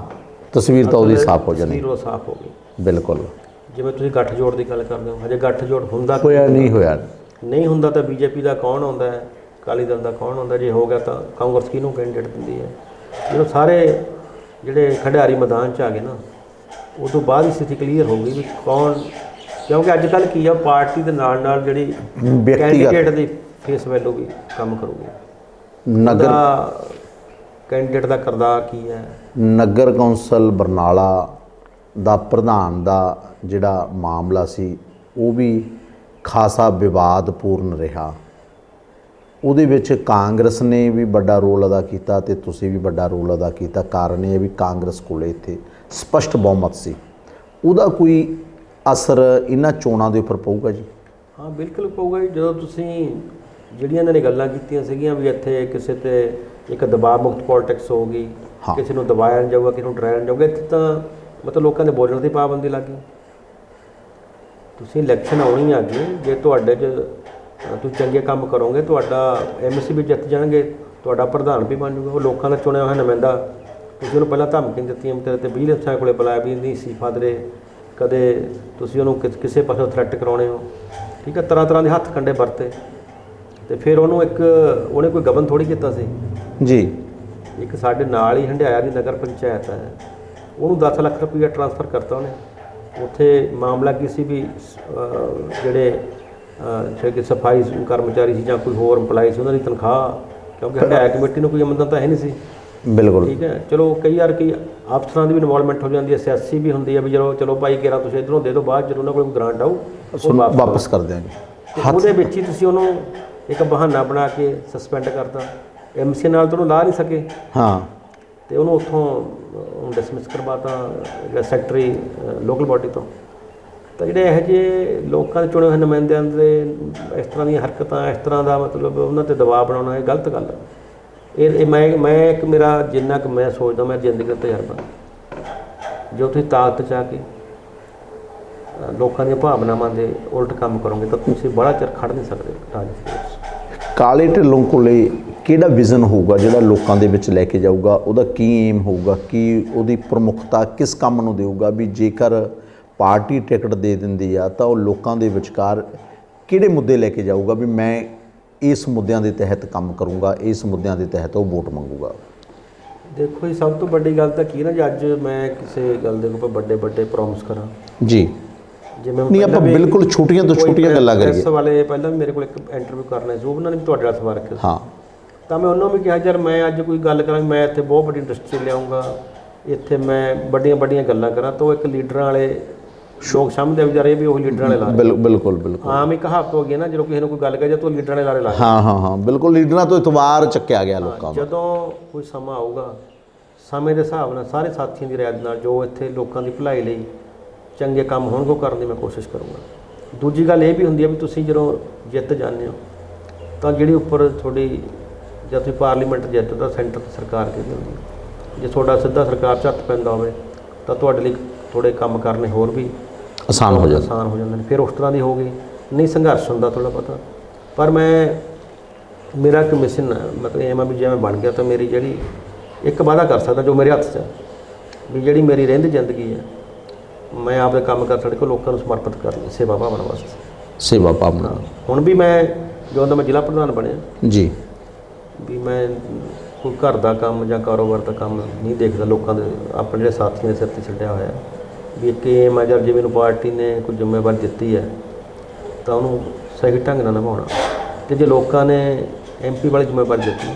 ਤਸਵੀਰ ਤਾਂ ਉਹਦੀ ਸਾਫ਼ ਹੋ ਜਾਣੀ। ਤਸਵੀਰ ਉਹ ਸਾਫ਼ ਹੋ ਗਈ। ਬਿਲਕੁਲ। ਜਿਵੇਂ ਤੁਸੀਂ ਗੱਠ ਜੋੜ ਦੀ ਗੱਲ ਕਰਦੇ ਹੋ ਹਜੇ ਗੱਠ ਜੋੜ ਹੁੰਦਾ ਹੋਇਆ ਨਹੀਂ ਹੋਇਆ। ਨਹੀਂ ਹੁੰਦਾ ਤਾਂ ਬੀਜੇਪੀ ਦਾ ਕੌਣ ਆਉਂਦਾ ਹੈ? ਅਕਾਲੀ ਦਲ ਦਾ ਕੌਣ ਆਉਂਦਾ ਜੇ ਹੋ ਗਿਆ ਤਾਂ ਕਾਂਗਰਸ ਕਿਹਨੂੰ ਕੈਂਡੀਡੇਟ ਦਿੰਦੀ ਹੈ? ਜਦੋਂ ਸਾਰੇ ਜਿਹੜੇ ਖਿਡਾਰੀ ਮੈਦਾਨ 'ਚ ਆ ਗਏ ਨਾ ਉਸ ਤੋਂ ਬਾਅਦ ਹੀ ਸਥਿਤੀ ਕਲੀਅਰ ਹੋ ਗਈ ਵੀ ਕੌਣ ਕਿਉਂਕਿ ਅੱਜ ਕੱਲ ਕੀ ਆ ਪਾਰਟੀ ਦੇ ਨਾਲ ਨਾਲ ਜਿਹੜੀ ਕੈਂਡੀਡੇਟ ਦੀ ਫੇਸ ਵੈਲਿਊ ਵੀ ਕੰਮ ਕਰੂਗੀ। ਨਗਰ ਕੈਂਡੀਡੇਟ ਦਾ ਕਰਦਾ ਕੀ ਹੈ? ਨਗਰ ਕੌਂਸਲ ਬਰਨਾਲਾ ਦਾ ਪ੍ਰਧਾਨ ਦਾ ਜਿਹੜਾ ਮਾਮਲਾ ਸੀ ਉਹ ਵੀ ਖਾਸਾ ਵਿਵਾਦਪੂਰਨ ਰਿਹਾ। ਉਹਦੇ ਵਿੱਚ ਕਾਂਗਰਸ ਨੇ ਵੀ ਵੱਡਾ ਰੋਲ ਅਦਾ ਕੀਤਾ ਤੇ ਤੁਸੀਂ ਵੀ ਵੱਡਾ ਰੋਲ ਅਦਾ ਕੀਤਾ। ਕਾਰਨ ਇਹ ਵੀ ਕਾਂਗਰਸ ਕੋਲੇ ਇੱਥੇ ਸਪਸ਼ਟ ਬਹੁਮਤ ਸੀ। ਉਹਦਾ ਕੋਈ ਅਸਰ ਇਹਨਾਂ ਚੋਣਾਂ ਦੇ ਉੱਪਰ ਪਊਗਾ ਜੀ? ਹਾਂ ਬਿਲਕੁਲ ਪਊਗਾ ਜੀ। ਜਦੋਂ ਤੁਸੀਂ ਜਿਹੜੀਆਂ ਇਹਨਾਂ ਨੇ ਗੱਲਾਂ ਕੀਤੀਆਂ ਸੀਗੀਆਂ ਵੀ ਇੱਥੇ ਕਿਸੇ ਤੇ ਇੱਕ ਦਬਾਅ ਮੁਕਤ ਪੋਲਿਟਿਕਸ ਹੋਊਗੀ। ਕਿਸੇ ਨੂੰ ਦਬਾਇਆ ਨਹੀਂ ਜਾਊਗਾ ਕਿਸੇ ਨੂੰ ਡਰਾਇਆ ਨਹੀਂ ਜਾਊਗਾ ਇੱਥੇ ਤਾਂ ਮਤਲਬ ਲੋਕਾਂ ਦੇ ਬੋਲਣ ਦੀ ਪਾਬੰਦੀ ਲੱਗ ਗਈ। ਤੁਸੀਂ ਇਲੈਕਸ਼ਨ ਆਉਣੀ ਆ ਅੱਗੇ ਜੇ ਤੁਹਾਡੇ 'ਚ ਤੁਸੀਂ ਚੰਗੇ ਕੰਮ ਕਰੋਗੇ ਤੁਹਾਡਾ ਐਮਸੀ ਵੀ ਜਿੱਤ ਜਾਣਗੇ ਤੁਹਾਡਾ ਪ੍ਰਧਾਨ ਵੀ ਬਣ ਜਾਊਗਾ ਉਹ ਲੋਕਾਂ ਦਾ ਚੁਣਿਆ ਹੋਇਆ ਨੁਮਾਇੰਦਾ। ਤੁਸੀਂ ਉਹਨੂੰ ਪਹਿਲਾਂ ਧਮਕੀ ਦਿੱਤੀਆਂ ਤੇਰੇ ਤੇ ਬਿਜਲੀ ਅਫਸਰਾਂ ਕੋਲੇ ਬੁਲਾਇਆ ਵੀ ਨਹੀਂ ਸੀ ਫਾਦਰੇ। ਕਦੇ ਤੁਸੀਂ ਉਹਨੂੰ ਕਿਸ- ਪਾਸੋਂ ਥ੍ਰੈਟ ਕਰਾਉਣੇ ਹੋ ਠੀਕ ਹੈ ਤਰ੍ਹਾਂ ਤਰ੍ਹਾਂ ਦੇ ਹੱਥ ਕੰਡੇ ਵਰਤੇ। ਤੇ ਫਿਰ ਉਹਨੂੰ ਇੱਕ ਉਹਨੇ ਕੋਈ ਗਬਨ ਥੋੜੀ ਕੀਤਾ ਸੀ? ਜੀ। ਇੱਕ ਸਾਡੇ ਨਾਲ ਹੀ ਹੰਡਿਆਇਆ ਦੀ ਨਗਰ ਪੰਚਾਇਤ ਹੈ। ਉਹਨੂੰ 10 ਲੱਖ ਰੁਪਈਆ ਟ੍ਰਾਂਸਫਰ ਕਰਤਾ ਉਹਨੇ। ਉੱਥੇ ਮਾਮਲਾ ਕੀ ਸੀ ਵੀ ਜਿਹੜੇ ਕਿ ਸਫ਼ਾਈ ਕਰਮਚਾਰੀ ਸੀ ਜਾਂ ਕੋਈ ਹੋਰ EMPLOYE ਸੀ ਉਹਨਾਂ ਦੀ ਤਨਖਾਹ ਕਿਉਂਕਿ ਹੰਡਿਆਇਆ ਕਮੇਟੀ ਨੂੰ ਕੋਈ ਆਮਦਨ ਤਾਂ ਹੈ ਨਹੀਂ ਸੀ। ਬਿਲਕੁਲ। ਠੀਕ ਹੈ। ਚਲੋ ਕਈ ਵਾਰ ਕੀ ਅਫਸਰਾਂ ਦੀ ਵੀ ਇਨਵੋਲਵਮੈਂਟ ਹੋ ਜਾਂਦੀ ਹੈ ਸਿਆਸੀ ਵੀ ਹੁੰਦੀ ਹੈ ਵੀ ਜਦੋਂ ਚਲੋ ਭਾਈ ਕਿਹੜਾ ਤੁਸੀਂ ਇਧਰੋਂ ਦੇ ਦਿਓ ਬਾਅਦ ਜਦੋਂ ਉਹਨਾਂ ਕੋਲ ਗ੍ਰਾਂਟ ਆਊ ਉਹ ਵਾਪਸ ਕਰ ਦਿਆਂਗੇ। ਉਹਦੇ ਵਿੱਚ ਹੀ ਤੁਸੀਂ ਉਹਨੂੰ ਇੱਕ ਬਹਾਨਾ ਬਣਾ ਕੇ ਸਸਪੈਂਡ ਕਰਤਾ। ਐਮਸੀ ਨਾਲ ਤਾਂ ਉਹਨੂੰ ਲਾ ਨਹੀਂ ਸਕੇ। ਹਾਂ। ਤੇ ਉਹਨੂੰ ਉੱਥੋਂ ਡਿਸਮਿਸ ਕਰਵਾਤਾ ਸੈਕਟਰੀ ਲੋਕਲ ਬਾਡੀ ਤੋਂ। ਤਾਂ ਜਿਹੜੇ ਇਹੋ ਜਿਹੇ ਲੋਕਾਂ ਦੇ ਚੁਣੇ ਹੋਏ ਨੁਮਾਇੰਦਿਆਂ ਦੇ ਇਸ ਤਰ੍ਹਾਂ ਦੀਆਂ ਹਰਕਤਾਂ ਇਸ ਤਰ੍ਹਾਂ ਦਾ ਮਤਲਬ ਉਹਨਾਂ ਤੇ ਦਬਾਅ ਬਣਾਉਣਾ ਇਹ ਗਲਤ ਗੱਲ ਹੈ। ਇਹ ਇਹ ਮੈਂ ਮੈਂ ਇੱਕ ਮੇਰਾ ਜਿੰਨਾ ਕੁ ਮੈਂ ਸੋਚਦਾ ਮੈਂ ਜ਼ਿੰਦਗੀ ਦਾ ਤਜਰਬਾ। ਜੋ ਤੁਸੀਂ ਤਾਕਤ ਚ ਕੇ ਲੋਕਾਂ ਦੀਆਂ ਭਾਵਨਾਵਾਂ ਦੇ ਉਲਟ ਕੰਮ ਕਰੋਗੇ ਤਾਂ ਤੁਸੀਂ ਬੜਾ ਚਿਰ ਖੜ ਨਹੀਂ ਸਕਦੇ ਰਾਜਨੀਤੀ ਕਾਲੇ ਢਿੱਲੋਂ ਕੋਲੇ ਕਿਹੜਾ ਵਿਜ਼ਨ ਹੋਊਗਾ ਜਿਹੜਾ ਲੋਕਾਂ ਦੇ ਵਿੱਚ ਲੈ ਕੇ ਜਾਊਗਾ? ਉਹਦਾ ਕੀ ਏਮ ਹੋਊਗਾ? ਕੀ ਉਹਦੀ ਪ੍ਰਮੁੱਖਤਾ ਕਿਸ ਕੰਮ ਨੂੰ ਦੇਊਗਾ? ਵੀ ਜੇਕਰ ਪਾਰਟੀ ਟਿਕਟ ਦੇ ਦਿੰਦੀ ਆ ਤਾਂ ਉਹ ਲੋਕਾਂ ਦੇ ਵਿਚਕਾਰ ਕਿਹੜੇ ਮੁੱਦੇ ਲੈ ਕੇ ਜਾਊਗਾ? ਵੀ ਮੈਂ ਇਸ ਮੁੱਦਿਆਂ ਦੇ ਤਹਿਤ ਕੰਮ ਕਰੂੰਗਾ ਇਸ ਮੁੱਦਿਆਂ ਦੇ ਤਹਿਤ ਉਹ ਵੋਟ ਮੰਗੂਗਾ। ਦੇਖੋ ਜੀ ਸਭ ਤੋਂ ਵੱਡੀ ਗੱਲ ਤਾਂ ਕੀ ਨਾ ਜੀ ਅੱਜ ਮੈਂ ਕਿਸੇ ਗੱਲ ਦੇ ਉੱਪਰ ਵੱਡੇ ਵੱਡੇ ਪ੍ਰੋਮਿਸ ਕਰਾਂ। ਜੀ। ਜਿਵੇਂ ਨਹੀਂ ਆਪਾਂ ਬਿਲਕੁਲ ਛੋਟੀਆਂ ਤੋਂ ਛੋਟੀਆਂ ਗੱਲਾਂ ਕਰੀਏ। ਵਾਲੇ ਪਹਿਲਾਂ ਵੀ ਮੇਰੇ ਕੋਲ ਇੱਕ ਇੰਟਰਵਿਊ ਕਰਨਾ ਸੀ ਉਹਨਾਂ ਨੇ ਵੀ ਤੁਹਾਡੇ ਨਾਲ ਸਵਾਲ ਰੱਖਿਆ ਹਾਂ। ਤਾਂ ਮੈਂ ਉਹਨਾਂ ਨੂੰ ਵੀ ਕਿਹਾ ਯਾਰ ਮੈਂ ਅੱਜ ਕੋਈ ਗੱਲ ਕਰਾਂ ਮੈਂ ਇੱਥੇ ਬਹੁਤ ਵੱਡੀ ਇੰਡਸਟਰੀ ਲਿਆਉਂਗਾ ਇੱਥੇ ਮੈਂ ਵੱਡੀਆਂ ਵੱਡੀਆਂ ਗੱਲਾਂ ਕਰਾਂ। ਤਾਂ ਉਹ ਇੱਕ ਲੀਡਰਾਂ ਵਾਲੇ ਸ਼ੌਕ ਸਮਝਦੇ ਵਿਚਾਰੇ ਵੀ ਉਹ ਲੀਡਰਾਂ ਵਾਲੇ ਲਾ ਰਹੇ ਬਿਲ- ਬਿਲਕੁਲ ਬਿਲਕੁਲ ਆਮ ਇੱਕ ਕਹਾਵਤ ਹੋ ਗਈ ਹੈ ਨਾ ਜਦੋਂ ਕਿਸੇ ਨੂੰ ਕੋਈ ਗੱਲ ਕਹੇ ਜਾਂ ਤੂੰ ਲੀਡਰਾਂ ਵਾਲੇ ਲਾਰੇ ਲਾ ਹਾਂ ਹਾਂ ਹਾਂ ਬਿਲਕੁਲ ਲੀਡਰਾਂ ਤੋਂ ਇਤਵਾਰ ਚੱਕਿਆ ਗਿਆ ਲੋਕਾਂ ਦਾ। ਜਦੋਂ ਕੋਈ ਸਮਾਂ ਆਊਗਾ ਸਮੇਂ ਦੇ ਹਿਸਾਬ ਨਾਲ ਸਾਰੇ ਸਾਥੀਆਂ ਦੀ ਰਿਆਇਤ ਨਾਲ ਜੋ ਇੱਥੇ ਲੋਕਾਂ ਦੀ ਭਲਾਈ ਲਈ ਚੰਗੇ ਕੰਮ ਹੋਣਗੇ ਕਰਨ ਦੀ ਮੈਂ ਕੋਸ਼ਿਸ਼ ਕਰੂੰਗਾ। ਦੂਜੀ ਗੱਲ ਇਹ ਵੀ ਹੁੰਦੀ ਹੈ ਵੀ ਤੁਸੀਂ ਜਦੋਂ ਜਿੱਤ ਜਾਂਦੇ ਹੋ ਤਾਂ ਜਿਹੜੀ ਉੱਪਰ ਤੁਹਾਡੀ ਜਦ ਤੁਸੀਂ ਪਾਰਲੀਮੈਂਟ ਜਿੱਤ ਤਾਂ ਸੈਂਟਰ ਤੇ ਸਰਕਾਰ ਕਿਹਦੀ ਹੁੰਦੀ ਹੈ? ਜੇ ਤੁਹਾਡਾ ਸਿੱਧਾ ਸਰਕਾਰ 'ਚ ਹੱਥ ਪੈਂਦਾ ਹੋਵੇ ਤਾਂ ਤੁਹਾਡੇ ਲਈ ਥੋੜੇ ਕੰਮ ਕਰਨੇ ਹੋਰ ਵੀ ਆਸਾਨ ਹੋ ਜਾਂਦਾ। ਆਸਾਨ ਹੋ ਜਾਂਦੇ ਨੇ ਫਿਰ ਉਸ ਤਰ੍ਹਾਂ ਦੀ ਹੋ ਗਈ। ਨਹੀਂ ਸੰਘਰਸ਼ ਹੁੰਦਾ ਥੋੜਾ ਪਤਾ। ਪਰ ਮੈਂ ਮੇਰਾ ਇੱਕ ਮਿਸ਼ਨ ਮਤਲਬ ਮੈਂ ਵੀ ਜੇ ਮੈਂ ਬਣ ਗਿਆ ਤਾਂ ਮੇਰੀ ਜਿਹੜੀ ਇੱਕ ਵਾਅਦਾ ਕਰ ਸਕਦਾ ਜੋ ਮੇਰੇ ਹੱਥ 'ਚ ਹੈ ਵੀ ਜਿਹੜੀ ਮੇਰੀ ਰਹਿੰਦੀ ਜ਼ਿੰਦਗੀ ਹੈ ਮੈਂ ਆਪਦੇ ਕੰਮ ਕਰ ਸੜ ਕੇ ਲੋਕਾਂ ਨੂੰ ਸਮਰਪਿਤ ਕਰ ਲਈ ਸੇਵਾ ਭਾਵਨਾ ਵਾਸਤੇ। ਸੇਵਾ ਭਾਵਨਾ। ਹੁਣ ਵੀ ਮੈਂ ਜਦੋਂ ਦਾ ਮੈਂ ਜ਼ਿਲ੍ਹਾ ਪ੍ਰਧਾਨ ਬਣਿਆ। ਜੀ। ਵੀ ਮੈਂ ਕੋਈ ਘਰ ਦਾ ਕੰਮ ਜਾਂ ਕਾਰੋਬਾਰ ਦਾ ਕੰਮ ਨਹੀਂ ਦੇਖਦਾ ਲੋਕਾਂ ਦੇ ਆਪਣੇ ਜਿਹੜੇ ਸਾਥੀਆਂ ਦੇ ਸਿਰ ਤੇ ਛੱਡਿਆ ਹੋਇਆ। ਵੀ ਇੱਕ ਇਹ ਮੈਂ ਜੇ ਮੈਨੂੰ ਪਾਰਟੀ ਨੇ ਕੋਈ ਜ਼ਿੰਮੇਵਾਰੀ ਦਿੱਤੀ ਹੈ, ਤਾਂ ਉਹਨੂੰ ਸਹੀ ਢੰਗ ਨਾਲ ਨਿਭਾਉਣਾ। ਤੇ ਜੇ ਲੋਕਾਂ ਨੇ ਐਮਪੀ ਵਾਲੀ ਜ਼ਿੰਮੇਵਾਰੀ ਦਿੱਤੀ,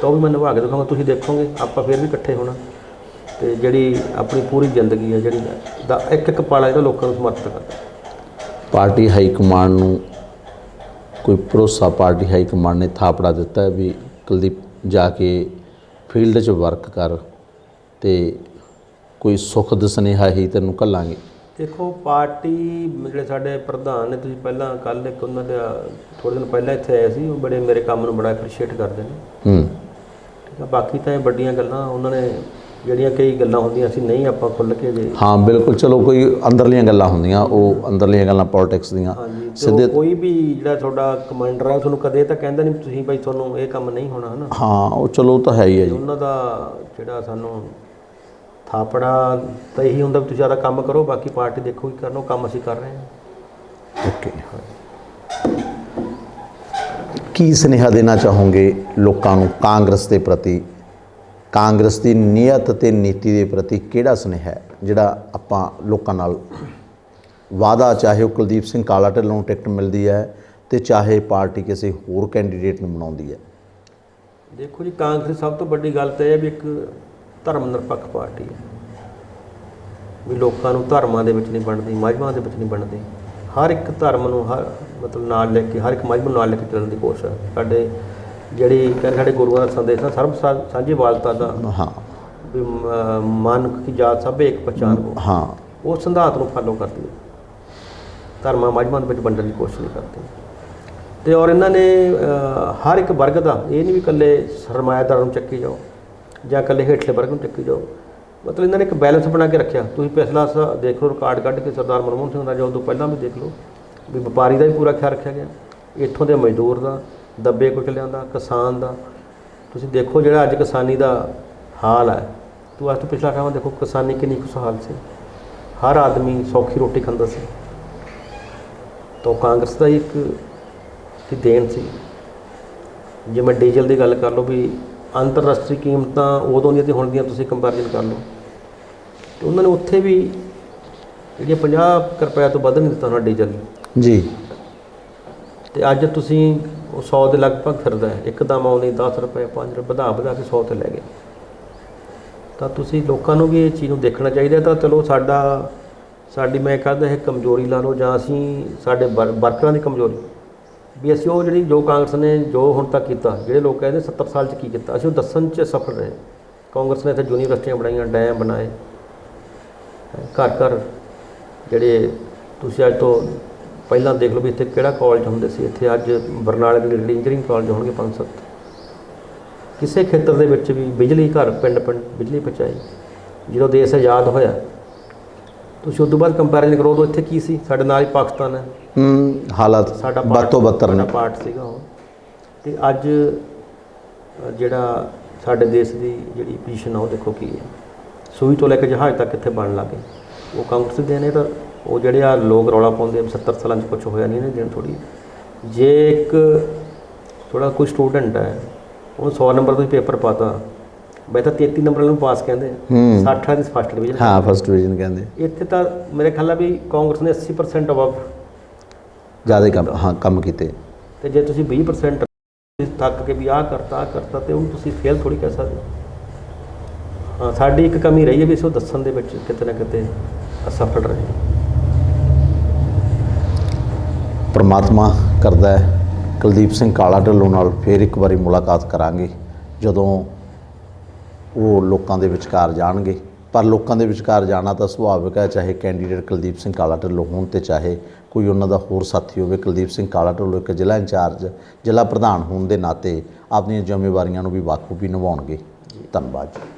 ਤਾਂ ਉਹ ਵੀ ਮੈਂ ਨਿਭਾ ਕੇ ਦਿਖਾਉਂਗਾ ਤੁਸੀਂ ਦੇਖੋਗੇ, ਆਪਾਂ ਫਿਰ ਵੀ ਇਕੱਠੇ ਹੋਣਾ। ਤੇ ਜਿਹੜੀ ਆਪਣੀ ਪੂਰੀ ਜ਼ਿੰਦਗੀ ਹੈ, ਜਿਹੜੀ ਦਾ ਇੱਕ ਇੱਕ ਪਾਲਾ ਜਿਹੜਾ ਲੋਕਾਂ ਨੂੰ ਸਮਰਪਿਤ ਕਰਦਾ। ਪਾਰਟੀ ਹਾਈ ਕਮਾਂਡ ਨੂੰ ਕੋਈ ਭਰੋਸਾ ਪਾਰਟੀ ਹਾਈ ਕਮਾਂਡ ਨੇ ਥਾਪੜਾ ਦਿੱਤਾ ਵੀ ਕੁਲਦੀਪ ਜਾ ਕੇ ਫੀਲਡ 'ਚ ਵਰਕ ਕਰ ਤੇ ਕੋਈ ਸੁਖਦ ਸੁਨੇਹਾ ਹੀ ਤੈਨੂੰ ਘੱਲਾਂਗੇ। ਦੇਖੋ ਪਾਰਟੀ ਜਿਹੜੇ ਸਾਡੇ ਪ੍ਰਧਾਨ ਨੇ ਤੁਸੀਂ ਪਹਿਲਾਂ ਕੱਲ ਇੱਕ ਉਹਨਾਂ ਦਾ ਥੋੜੇ ਦਿਨ ਪਹਿਲਾਂ ਇੱਥੇ ਆਏ ਸੀ ਉਹ ਬੜੇ ਮੇਰੇ ਕੰਮ ਨੂੰ ਬੜਾ ਐਪਰੀਸ਼ੀਏਟ ਕਰਦੇ ਨੇ। ਹੂੰ। ਠੀਕ ਆ ਬਾਕੀ ਤਾਂ ਇਹ ਵੱਡੀਆਂ ਗੱਲਾਂ ਉਹਨਾਂ ਨੇ ਜਿਹੜੀਆਂ ਕਈ ਗੱਲਾਂ ਹੁੰਦੀਆਂ ਸੀ ਨਹੀਂ ਆਪਾਂ ਖੁੱਲ ਕੇ ਜੇ ਹਾਂ ਬਿਲਕੁਲ ਚਲੋ ਕੋਈ ਅੰਦਰਲੀਆਂ ਗੱਲਾਂ ਹੁੰਦੀਆਂ ਉਹ ਅੰਦਰਲੀਆਂ ਗੱਲਾਂ ਪੋਲਿਟਿਕਸ ਦੀਆਂ। ਹਾਂਜੀ ਉਹ ਕੋਈ ਵੀ ਜਿਹੜਾ ਤੁਹਾਡਾ ਕਮਾਂਡਰ ਹੈ ਤੁਹਾਨੂੰ ਕਦੇ ਤਾਂ ਕਹਿੰਦਾ ਨਹੀਂ ਤੁਸੀਂ ਭਾਈ ਤੁਹਾਨੂੰ ਇਹ ਕੰਮ ਨਹੀਂ ਹੋਣਾ ਹਨਾ? ਹਾਂ ਉਹ ਚਲੋ ਤਾਂ ਹੈ ਹੀ ਹੈ ਜੀ। ਉਹਨਾਂ ਦਾ ਜਿਹੜਾ ਸਾਨੂੰ ਥਾਪੜਾ ਤਾਂ ਇਹੀ ਹੁੰਦਾ ਵੀ ਤੁਸੀਂ ਜ਼ਿਆਦਾ ਕੰਮ ਕਰੋ ਬਾਕੀ ਪਾਰਟੀ ਦੇਖੋ ਕੀ ਕਰਨਾ ਕੰਮ ਅਸੀਂ ਕਰ ਰਹੇ ਹਾਂ। ਓਕੇ। ਕੀ ਸੁਨੇਹਾ ਦੇਣਾ ਚਾਹੋਗੇ ਲੋਕਾਂ ਨੂੰ ਕਾਂਗਰਸ ਦੇ ਪ੍ਰਤੀ? ਕਾਂਗਰਸ ਦੀ ਨੀਅਤ ਤੇ ਨੀਤੀ ਦੇ ਪ੍ਰਤੀ ਕਿਹੜਾ ਸੁਨੇਹਾ ਹੈ ਜਿਹੜਾ ਆਪਾਂ ਲੋਕਾਂ ਨਾਲ ਵਾਅਦਾ ਚਾਹੇ ਉਹ ਕੁਲਦੀਪ ਸਿੰਘ ਕਾਲਾ ਢਿੱਲੋਂ ਨੂੰ ਟਿਕਟ ਮਿਲਦੀ ਹੈ ਤੇ ਚਾਹੇ ਪਾਰਟੀ ਕਿਸੇ ਹੋਰ ਕੈਂਡੀਡੇਟ ਨੂੰ ਬਣਾਉਂਦੀ ਹੈ? ਦੇਖੋ ਜੀ ਕਾਂਗਰਸ ਸਭ ਤੋਂ ਵੱਡੀ ਗੱਲ ਤਾਂ ਇਹ ਹੈ ਵੀ ਇੱਕ ਧਰਮ ਨਿਰਪੱਖ ਪਾਰਟੀ ਹੈ। ਵੀ ਲੋਕਾਂ ਨੂੰ ਧਰਮਾਂ ਦੇ ਵਿੱਚ ਨਹੀਂ ਵੰਡਦੀ ਮਜ਼੍ਹਬਾਂ ਦੇ ਵਿੱਚ ਨਹੀਂ ਵੰਡਦੀ। ਹਰ ਇੱਕ ਧਰਮ ਨੂੰ ਹਰ ਮਤਲਬ ਨਾਲ ਲੈ ਕੇ ਹਰ ਇੱਕ ਨੂੰ ਨਾਲ ਲੈ ਕੇ ਚੱਲਣ ਦੀ ਕੋਸ਼ਿਸ਼ ਹੈ। ਸਾਡੇ ਜਿਹੜੀ ਕਹਿੰਦੇ ਸਾਡੇ ਗੁਰੂਆਂ ਦਾ ਸੰਦੇਸ਼ ਆ ਸਰਬ ਸਾਂਝੀ ਵਾਲਤਾ ਦਾ ਹਾਂ। ਵੀ ਮਨ ਕੀ ਜਾਤ ਸਭ ਇੱਕ ਪਛਾਣ ਕੋ। ਹਾਂ। ਉਹ ਸਿਧਾਂਤ ਨੂੰ ਫਾਲੋ ਕਰਦੀ ਹੈ। ਧਰਮਾਂ ਮਾਝਮਾਂ ਦੇ ਵਿੱਚ ਵੰਡਣ ਦੀ ਕੋਸ਼ਿਸ਼ ਨਹੀਂ ਕਰਦੀ। ਤੇ ਔਰ ਇਹਨਾਂ ਨੇ ਹਰ ਇੱਕ ਵਰਗ ਦਾ ਇਹ ਨਹੀਂ ਵੀ ਇਕੱਲੇ ਸਰਮਾਇਦਾਰਾਂ ਨੂੰ ਚੱਕੀ ਜਾਓ। ਜਾਂ ਇਕੱਲੇ ਹੇਠਲੇ ਵਰਗ ਨੂੰ ਚੱਕੀ ਜਾਓ। ਮਤਲਬ ਇਹਨਾਂ ਨੇ ਇੱਕ ਬੈਲੈਂਸ ਬਣਾ ਕੇ ਰੱਖਿਆ। ਤੁਸੀਂ ਪਿਛਲਾ ਦੇਖ ਲਓ, ਰਿਕਾਰਡ ਕੱਢ ਕੇ ਸਰਦਾਰ ਮਨਮੋਹਨ ਸਿੰਘ ਦਾ ਜੋ ਤੋਂ ਪਹਿਲਾਂ ਵੀ ਦੇਖ ਲਓ, ਵੀ ਵਪਾਰੀ ਦਾ ਵੀ ਪੂਰਾ ਖਿਆਲ ਰੱਖਿਆ ਗਿਆ। ਇੱਥੋਂ ਦੇ ਮਜ਼ਦੂਰ ਦਾ, ਦੱਬੇ ਕੁਚਲਿਆਂ ਦਾ, ਕਿਸਾਨ ਦਾ। ਤੁਸੀਂ ਦੇਖੋ ਜਿਹੜਾ ਅੱਜ ਕਿਸਾਨੀ ਦਾ ਹਾਲ ਹੈ। ਤੂੰ ਅੱਜ ਤੋਂ ਪਿਛਲਾ ਟਾਈਮ ਦੇਖੋ, ਕਿਸਾਨੀ ਕਿੰਨੀ ਖੁਸ਼ਹਾਲ ਸੀ। ਹਰ ਆਦਮੀ ਸੌਖੀ ਰੋਟੀ ਖਾਂਦਾ ਸੀ। ਤਾਂ ਕਾਂਗਰਸ ਦਾ ਇੱਕ ਦੀ ਦੇਣ ਸੀ। ਜਿਵੇਂ ਡੀਜ਼ਲ ਦੀ ਗੱਲ ਕਰ ਲਓ ਵੀ ਅੰਤਰਰਾਸ਼ਟਰੀ ਕੀਮਤਾਂ ਉਦੋਂ ਦੀਆਂ ਤੇ ਹੁਣ ਦੀਆਂ ਤੁਸੀਂ ਕੰਪੈਰੀਜ਼ਨ ਕਰ ਲਓ। ਤੇ ਉਹਨਾਂ ਨੇ ਉੱਥੇ ਵੀ ਜਿਹੜੀਆਂ 50 ਕੁ ਰੁਪਏ ਤੋਂ ਵੱਧ ਨਹੀਂ ਦਿੱਤਾ ਉਹਨਾਂ ਡੀਜ਼ਲ ਜੀ। ਤੇ ਅੱਜ ਤੁਸੀਂ ਉਹ 100 ਦੇ ਲਗਭਗ ਫਿਰਦਾ ਹੈ। ਇੱਕਦਮ ਆਉਂਦੀ 10 ਰੁਪਏ 5 ਰੁਪਏ ਵਧਾ ਵਧਾ ਕੇ 100 ਤੇ ਲੈ ਗਏ। ਤਾਂ ਤੁਸੀਂ ਲੋਕਾਂ ਨੂੰ ਵੀ ਇਹ ਚੀਜ਼ ਨੂੰ ਦੇਖਣਾ ਚਾਹੀਦਾ ਤਾਂ ਚਲੋ ਸਾਡਾ ਸਾਡੀ ਮੈਂ ਕਹਿੰਦਾ ਇਹ ਕਮਜ਼ੋਰੀ ਲਾ ਲਓ ਜਾਂ ਅਸੀਂ ਸਾਡੇ ਵਰ- ਵਰਕਰਾਂ ਦੀ ਕਮਜ਼ੋਰੀ। ਵੀ ਅਸੀਂ ਉਹ ਜਿਹੜੀ ਜੋ ਕਾਂਗਰਸ ਨੇ ਜੋ ਹੁਣ ਤੱਕ ਕੀਤਾ, ਜਿਹੜੇ ਲੋਕ ਕਹਿੰਦੇ 70 ਸਾਲ ਚ ਕੀ ਕੀਤਾ, ਅਸੀਂ ਉਹ ਦੱਸਣ ਚ ਸਫਲ ਰਹੇ। ਕਾਂਗਰਸ ਨੇ ਇੱਥੇ ਯੂਨੀਵਰਸਿਟੀਆਂ ਬਣਾਈਆਂ, ਡੈਮ ਬਣਾਏ। ਘਰ ਘਰ ਜਿਹੜੇ ਤੁਸੀਂ ਅੱਜ ਤੋਂ ਪਹਿਲਾਂ ਦੇਖ ਲਓ ਵੀ ਇੱਥੇ ਕਿਹੜਾ ਕਾਲਜ ਹੁੰਦੇ ਸੀ, ਇੱਥੇ ਅੱਜ ਬਰਨਾਲੇ ਦੇ ਨੇੜੇ ਇੰਜੀਨੀਅਰਿੰਗ ਕਾਲਜ ਹੋਣਗੇ ਪੰਜ ਸੱਤ। ਕਿਸੇ ਖੇਤਰ ਦੇ ਵਿੱਚ ਵੀ ਬਿਜਲੀ ਘਰ ਪਿੰਡ ਪਿੰਡ ਬਿਜਲੀ ਪਹੁੰਚਾਈ। ਜਦੋਂ ਦੇਸ਼ ਆਜ਼ਾਦ ਹੋਇਆ ਤੁਸੀਂ ਉਸ ਤੋਂ ਬਾਅਦ ਕੰਪੈਰੀਜ਼ਨ ਕਰੋ ਉਦੋਂ ਇੱਥੇ ਕੀ ਸੀ? ਸਾਡੇ ਨਾਲ ਹੀ ਪਾਕਿਸਤਾਨ ਹੈ। ਹੂੰ ਹਾਲਾਤ ਸਾਡਾ ਵੱਧ ਤੋਂ ਬੱਤਰ ਨੇ। ਪਾਰਟ ਸੀਗਾ ਉਹ। ਤੇ ਅੱਜ ਜਿਹੜਾ ਸਾਡੇ ਦੇਸ਼ ਦੀ ਜਿਹੜੀ ਪੋਜੀਸ਼ਨ ਆ ਉਹ ਦੇਖੋ ਕੀ ਹੈ। ਸੂਈ ਤੋਂ ਲੈ ਕੇ ਜਹਾਜ਼ ਤੱਕ ਕਿੱਥੇ ਬਣਨ ਲੱਗੇ ਉਹ ਕਾਂਗਰਸ ਦੇ ਨੇ ਤਾਂ ਉਹ ਜਿਹੜੇ ਆ ਲੋਕ ਰੌਲਾ ਪਾਉਂਦੇ ਆ ਵੀ 70 ਸਾਲਾਂ 'ਚ ਕੁਝ ਹੋਇਆ ਨਹੀਂ ਨੇ ਦਿਨ ਥੋੜੀ ਜੇ ਇੱਕ ਥੋੜਾ ਕੋਈ ਸਟੂਡੈਂਟ ਹੈ ਉਹਨੂੰ 100 ਨੰਬਰ ਤੋਂ ਪੇਪਰ ਪਾਤਾ ਬਈ ਤਾਂ 33 ਨੰਬਰ ਨੂੰ ਪਾਸ ਕਹਿੰਦੇ ਆ। ਹੂੰ। 60 ਦੀ ਫਸਟ ਡਿਵੀਜ਼ਨ ਹਾਂ ਫਸਟ ਡਿਵੀਜ਼ਨ ਕਹਿੰਦੇ ਇੱਥੇ ਤਾਂ ਮੇਰੇ ਖਿਆਲ ਆ ਵੀ ਕਾਂਗਰਸ ਨੇ 80% ਅਬਵ ਜ਼ਿਆਦਾ ਕੰਮ ਹਾਂ ਕੰਮ ਕੀਤੇ। ਤੇ ਜੇ ਤੁਸੀਂ 20% ਤੱਕ ਕੇ ਵੀ ਆਹ ਕਰਤਾ ਕਰਤਾ ਤੇ ਉਹਨੂੰ ਤੁਸੀਂ ਫੇਲ ਥੋੜੀ ਕਹਿ ਸਕਦੇ ਹੋ। ਹਾਂ ਸਾਡੀ ਇੱਕ ਕਮੀ ਰਹੀ ਹੈ ਵੀ ਇਸੋ ਦੱਸਣ ਦੇ ਵਿੱਚ ਕਿਤੇ ਨਾ ਕਿਤੇ ਅਸਫਲ ਰਹੇ। ਪ੍ਰਮਾਤਮਾ ਕਰਦਾ ਹੈ। ਕੁਲਦੀਪ ਸਿੰਘ ਕਾਲਾ ਢੱਲੋਂ ਨਾਲ ਫੇਰ ਇੱਕ ਵਾਰੀ ਮੁਲਾਕਾਤ ਕਰਾਂਗੇ। ਜਦੋਂ ਉਹ ਲੋਕਾਂ ਦੇ ਵਿਚਕਾਰ ਜਾਣਗੇ। ਪਰ ਲੋਕਾਂ ਦੇ ਵਿਚਕਾਰ ਜਾਣਾ ਤਾਂ ਸੁਭਾਵਿਕ ਹੈ, ਚਾਹੇ ਕੈਂਡੀਡੇਟ ਕੁਲਦੀਪ ਸਿੰਘ ਕਾਲਾ ਢੱਲੋਂ ਹੋਣ ਤੇ ਚਾਹੇ ਕੋਈ ਉਹਨਾਂ ਦਾ ਹੋਰ ਸਾਥੀ ਹੋਵੇ, ਕੁਲਦੀਪ ਸਿੰਘ ਕਾਲਾ ਢੱਲੋਂ ਇੱਕ ਜ਼ਿਲ੍ਹਾ ਇੰਚਾਰਜ, ਜ਼ਿਲ੍ਹਾ ਪ੍ਰਧਾਨ ਹੋਣ ਦੇ ਨਾਤੇ ਆਪਣੀਆਂ ਜ਼ਿੰਮੇਵਾਰੀਆਂ ਨੂੰ ਵੀ ਬਾਖੂਬੀ ਨਿਭਾਉਣਗੇ। ਧੰਨਵਾਦ ਜੀ।